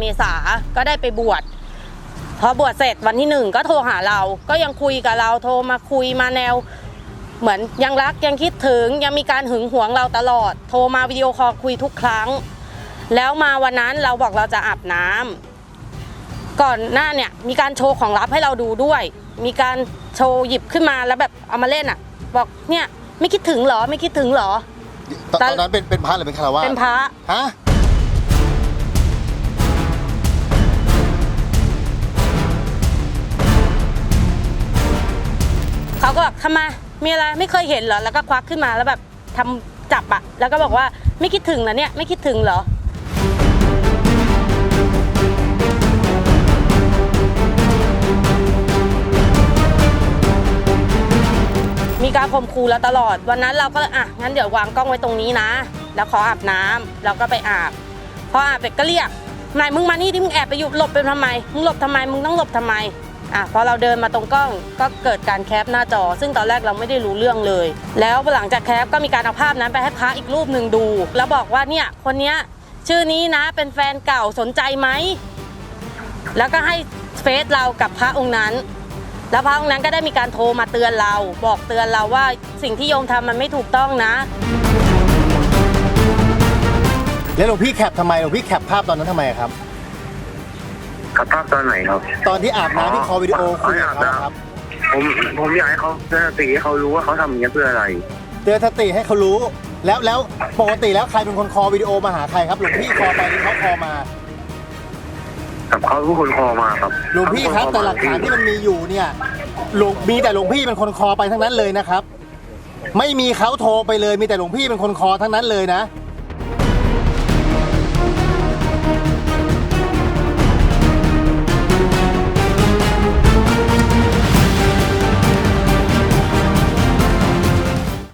เมษาก็ได้ไปบวชพอบวชเสร็จวันที่หนึ่งก็โทรหาเรา ก็ยังคุยกับเราโทรมาคุยมาแนว เหมือนยังรักยังคิดถึงยังมีการหึงหวงเราตลอด โทรมาวิดีโอคอลคุยทุกครั้ง แล้วมาวันนั้นเราบอกเราจะอาบน้ำก่อนหน้าเนี่ยมีการโชว์ของลับให้เราดูด้วย มีการโชว์หยิบขึ้นมาแล้วแบบเอามาเล่นอะ บอกเนี่ยไม่คิดถึงเหรอไม่คิดถึงเหรอตอนตอนนั้นเป็นเป็นพระหรือเป็นคารวะเป็นพระฮะ ก็บอกทำไมมีอะไรไม่เคยเห็นเหรอแล้วก็ควักขึ้นมาแล้วแบบทำจับอะแล้วก็บอกว่าไม่คิดถึงเหรอเนี่ยไม่คิดถึงเหรอมีการข่มขู่เราตลอด วันนั้นเราก็อะงั้นเดี๋ยววางกล้องไว้ตรงนี้นะ แล้วขออาบน้ำเราก็ไปอาบพออาบเสร็จก็เรียกนายมึงมานี่ที่มึงแอบไปอยู่หลบไปทำไมมึงหลบทำไมมึงต้องหลบทำไม อะพอเราเดินมาตรงกล้องก็เกิดการแคปหน้าจอ ซึ่งตอนแรกเราไม่ได้รู้เรื่องเลย แล้วหลังจากแคปก็มีการเอาภาพนั้นไปให้พระอีกรูปหนึ่งดู แล้วบอกว่าเนี่ยคนเนี้ยชื่อนี้นะเป็นแฟนเก่าสนใจไหมแล้วก็ให้เฟซเรากับพระองค์นั้น แล้วพระองค์นั้นก็ได้มีการโทรมาเตือนเรา บอกเตือนเราว่าสิ่งที่โยมทำมันไม่ถูกต้องนะ แล้วหลวงพี่แคปทำไมหลวงพี่แคปภาพตอนนั้นทำไมครับ กับภาพตอนไหนครับ ตอนที่อาบน้ำที่คอวิดีโอคุยกับเขาอะครับ ผมผมอยากให้เขาเตือนสติให้เขารู้ว่าเขาทำอย่างนี้ยเพื่ออะไร เตือนสติให้เขารู้ แล้วแล้วปกติแล้วใครเป็นคนคอวิดีโอมาหาใครครับหลวงพี่คอไปหรือเขาคอมา กับเขาเป็นคนคอมาครับหลวงพี่ครับแต่หลักฐานที่มันมีอยู่เนี่ยหลวงมีแต่หลวงพี่เป็นคนคอไปทั้งนั้นเลยนะครับ ไม่มีเขาโทรไปเลยมีแต่หลวงพี่เป็นคนคอทั้งนั้นเลยนะ